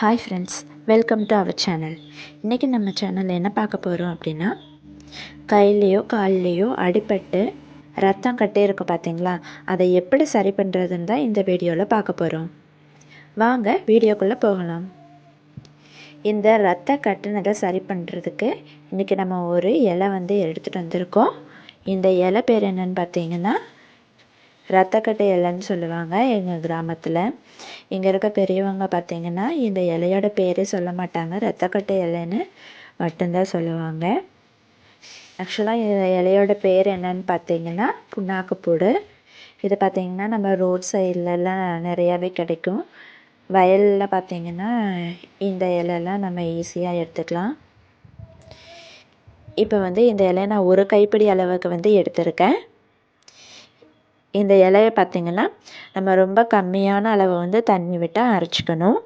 Hi friends welcome to our channel இன்றைக்கி நம்ம சேனலில் என்ன பார்க்க போகிறோம் அப்படின்னா கையிலையோ கால்லையோ அடிபட்டு ரத்தம் கட்டே இருக்கும் பார்த்தீங்களா? அதை எப்படி சரி பண்ணுறதுன்னு தான் இந்த வீடியோவில் பார்க்க போகிறோம் வாங்க வீடியோக்குள்ளே போகலாம். இந்த ரத்த கட்டுனதை சரி பண்ணுறதுக்கு இன்றைக்கி நம்ம ஒரு இலை வந்து எடுத்துகிட்டு வந்திருக்கோம். இந்த இலை பேர் என்னன்னு பார்த்தீங்கன்னா ரத்தக்கட்டை இலைன்னு சொல்லுவாங்க எங்கள் கிராமத்தில். இங்கே இருக்க பெரியவங்க பார்த்திங்கன்னா இந்த இலையோட பேரே சொல்ல மாட்டாங்க. ரத்தக்கட்டை இலைன்னு மட்டும்தான் சொல்லுவாங்க. ஆக்சுவலாக இந்த இலையோட பேர் என்னன்னு பார்த்தீங்கன்னா புண்ணாக்குப்பூடு. இது பார்த்தீங்கன்னா நம்ம ரோட் சைட்லலாம் நிறையாவே கிடைக்கும். வயலில் பார்த்தீங்கன்னா இந்த இலைலாம் நம்ம ஈஸியாக எடுத்துக்கலாம். இப்போ வந்து இந்த இலையை நான் ஒரு கைப்பிடி அளவுக்கு வந்து எடுத்திருக்கேன். இந்த இலையை பார்த்திங்கன்னா நம்ம ரொம்ப கம்மியான அளவு வந்து தண்ணி விட்டு அரைச்சிக்கணும்.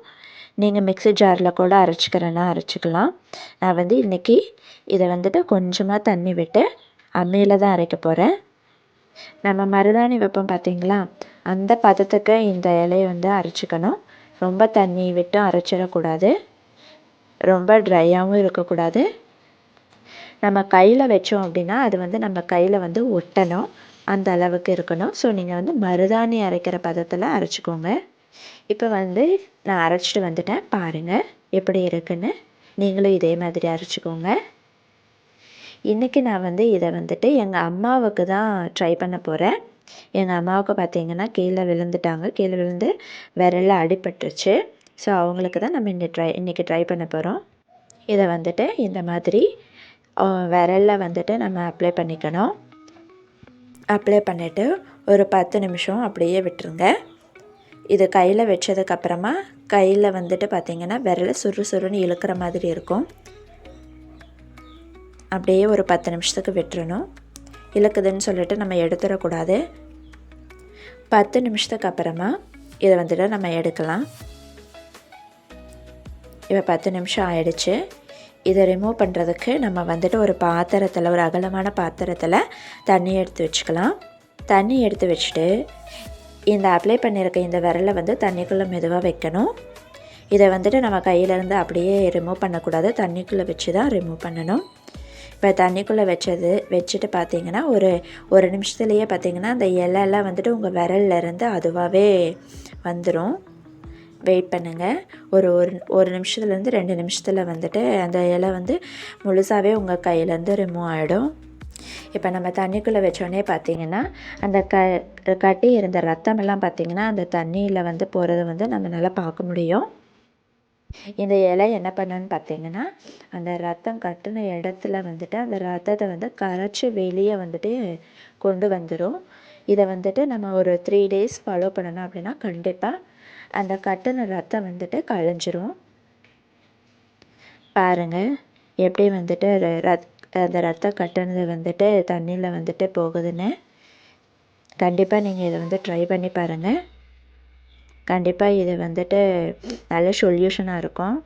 நீங்கள் மிக்ஸி ஜாரில் கூட அரைச்சிக்கிறேன்னா அரைச்சிக்கலாம். நான் வந்து இன்றைக்கி இதை வந்துட்டு கொஞ்சமாக தண்ணி விட்டு அம்மியில் தான் அரைக்க போகிறேன் நம்ம மருதாணி வைப்போம் பார்த்திங்களா? அந்த பதத்துக்கு இந்த இலையை வந்து அரைச்சிக்கணும். ரொம்ப தண்ணி விட்டு அரைச்சிடக்கூடாது. ரொம்ப ட்ரையாகவும் இருக்கக்கூடாது. நம்ம கையில் வச்சோம் அப்படின்னா அது வந்து நம்ம கையில் வந்து ஒட்டணும். அந்த அளவுக்கு இருக்கணும். ஸோ நீங்கள் வந்து மருதாணி அரைக்கிற பதத்தில் அரைச்சிக்கோங்க. இப்போ வந்து நான் அரைச்சிட்டு வந்துட்டேன். பாருங்கள் எப்படி இருக்குன்னு. நீங்களும் இதே மாதிரி அரைச்சிக்கோங்க. இன்றைக்கி நான் வந்து இதை வந்துட்டு எங்கள் அம்மாவுக்கு தான் ட்ரை பண்ண போகிறேன் எங்கள் அம்மாவுக்கு பார்த்தீங்கன்னா கீழே விழுந்துட்டாங்க. கீழே விழுந்து விரலில் அடிபட்டுருச்சு. ஸோ அவங்களுக்கு தான் நம்ம இந்த ட்ரை இன்றைக்கி ட்ரை பண்ண போகிறோம் இதை வந்துட்டு இந்த மாதிரி விரலில் வந்துட்டு நம்ம அப்ளை பண்ணிக்கணும். அப்ளை பண்ணிவிட்டு ஒரு பத்து நிமிஷம் அப்படியே விட்டுருங்க. இது கையில் வச்சதுக்கப்புறமா கையில் வந்துட்டு பார்த்திங்கன்னா விரலை சுரு சுருன்னு இழுக்கிற மாதிரி இருக்கும். அப்படியே ஒரு பத்து நிமிஷத்துக்கு விட்டுறணும். இழுக்குதுன்னு சொல்லிட்டு நம்ம எடுத்துடக்கூடாது. பத்து நிமிஷத்துக்கு அப்புறமா இதை வந்துட்டு நம்ம எடுக்கலாம். இப்போ பத்து நிமிஷம் ஆயிடுச்சு. இதை ரிமூவ் பண்ணுறதுக்கு நம்ம வந்துட்டு ஒரு பாத்திரத்தில் ஒரு அகலமான பாத்திரத்தில் தண்ணி எடுத்து வச்சுக்கலாம். தண்ணி எடுத்து வச்சுட்டு இந்த அப்ளை பண்ணியிருக்க இந்த விரலை வந்து தண்ணிக்குள்ளே மெதுவாக வைக்கணும். இதை வந்துட்டு நம்ம கையிலேருந்து அப்படியே ரிமூவ் பண்ணக்கூடாது. தண்ணிக்குள்ளே வச்சு தான் ரிமூவ் பண்ணணும். இப்போ தண்ணிக்குள்ளே வச்சது வச்சுட்டு பார்த்தீங்கன்னா ஒரு ஒரு நிமிஷத்துலேயே பார்த்தீங்கன்னா அந்த இலையெல்லாம் வந்துட்டு உங்கள் விரல்லேருந்து அதுவாகவே வந்துடும் வெயிட் பண்ணுங்கள் ஒரு ஒரு ஒரு நிமிஷத்துலேருந்து ரெண்டு நிமிஷத்தில் வந்துட்டு அந்த இலை வந்து முழுசாகவே உங்கள் கையிலேருந்து ரிமூவ் ஆகிடும் இப்போ நம்ம தண்ணிக்குள்ளே வச்சோடனே பார்த்தீங்கன்னா அந்த க கட்டி இருந்த ரத்தமெல்லாம் பார்த்திங்கன்னா அந்த தண்ணியில் வந்து போகிறத வந்து நம்மளால் பார்க்க முடியும். இந்த இலை என்ன பண்ணுன்னு பார்த்தீங்கன்னா அந்த ரத்தம் கட்டின இடத்துல வந்துட்டு அந்த ரத்தத்தை வந்து கரைச்சி வெளியே வந்துட்டு கொண்டு வந்துடும் இதை வந்துட்டு நம்ம ஒரு த்ரீ டேஸ் ஃபாலோ பண்ணணும் அப்படின்னா கண்டிப்பாக அந்த கட்டின ரத்தம் வந்துட்டு கழிஞ்சிரும். பாருங்கள் எப்படி வந்துட்டு ரத் அந்த ரத்தம் கட்டினது வந்துட்டு தண்ணியில் வந்துட்டு போகுதுன்னு. கண்டிப்பாக நீங்கள் இதை வந்து ட்ரை பண்ணி பாருங்கள் கண்டிப்பாக இது வந்துட்டு நல்ல சொல்யூஷனாக இருக்கும்.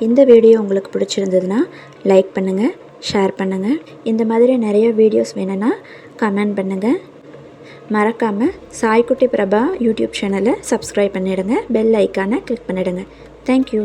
இந்த வீடியோ உங்களுக்கு பிடிச்சிருந்ததுன்னா லைக் பண்ணுங்கள் ஷேர் பண்ணுங்கள் இந்த மாதிரி நிறைய வீடியோஸ் வேணும்னா கமெண்ட் பண்ணுங்கள் மறக்காமல் சாய்க்குட்டி பிரபா யூடியூப் சேனலை சப்ஸ்கிரைப் பண்ணிவிடுங்க பெல் ஐக்கானை கிளிக் பண்ணிவிடுங்க தேங்க்யூ